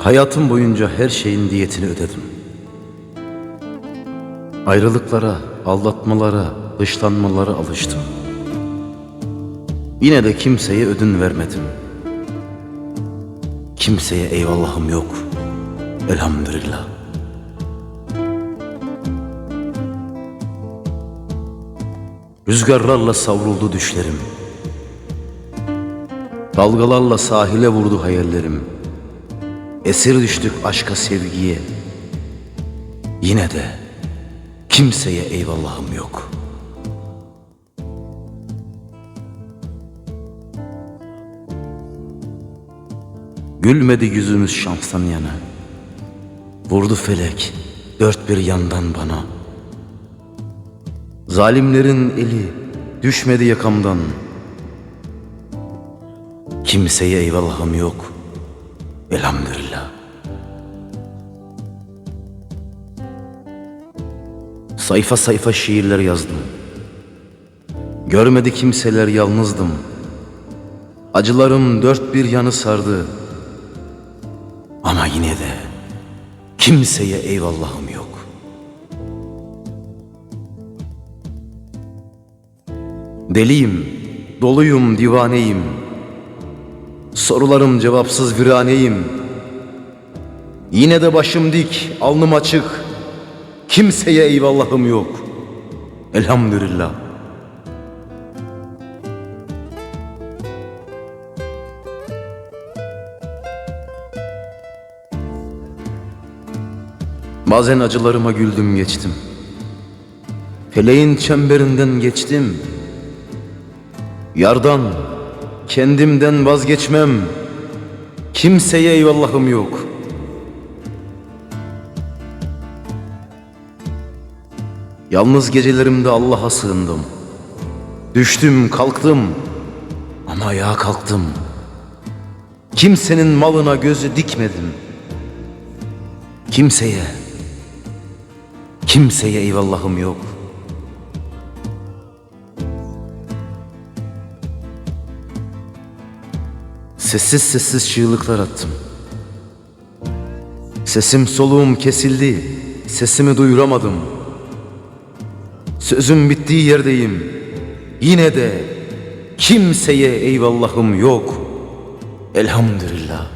Hayatım boyunca her şeyin diyetini ödedim. Ayrılıklara, aldatmalara, dışlanmalara alıştım. Yine de kimseye ödün vermedim. Kimseye eyvallahım yok. Elhamdülillah. Rüzgarlarla savruldu düşlerim. Dalgalarla sahile vurdu hayallerim. Esir düştük aşka sevgiye. Yine de kimseye eyvallahım yok. Gülmedi yüzümüz şanstan yana. Vurdu felek dört bir yandan bana. Zalimlerin eli düşmedi yakamdan. Kimseye eyvallahım yok. Elhamdülillah. Sayfa sayfa şiirler yazdım. Görmedi kimseler yalnızdım. Acılarım dört bir yanı sardı. Ama yine de kimseye eyvallahım yok. Deliyim, doluyum, divaneyim. Sorularım cevapsız viraneyim. Yine de başım dik, alnım açık. Kimseye eyvallahım yok. Elhamdülillah. Bazen acılarıma güldüm geçtim. Feleğin çemberinden geçtim. Yardan, kendimden vazgeçmem. Kimseye eyvallahım yok. Yalnız gecelerimde Allah'a sığındım. Düştüm, kalktım ama ayağa kalktım. Kimsenin malına gözü dikmedim. Kimseye, kimseye eyvallahım yok. Sessiz sessiz çığlıklar attım. Sesim soluğum kesildi, sesimi duyuramadım. Sözüm bittiği yerdeyim. Yine de kimseye eyvallahım yok. Elhamdülillah.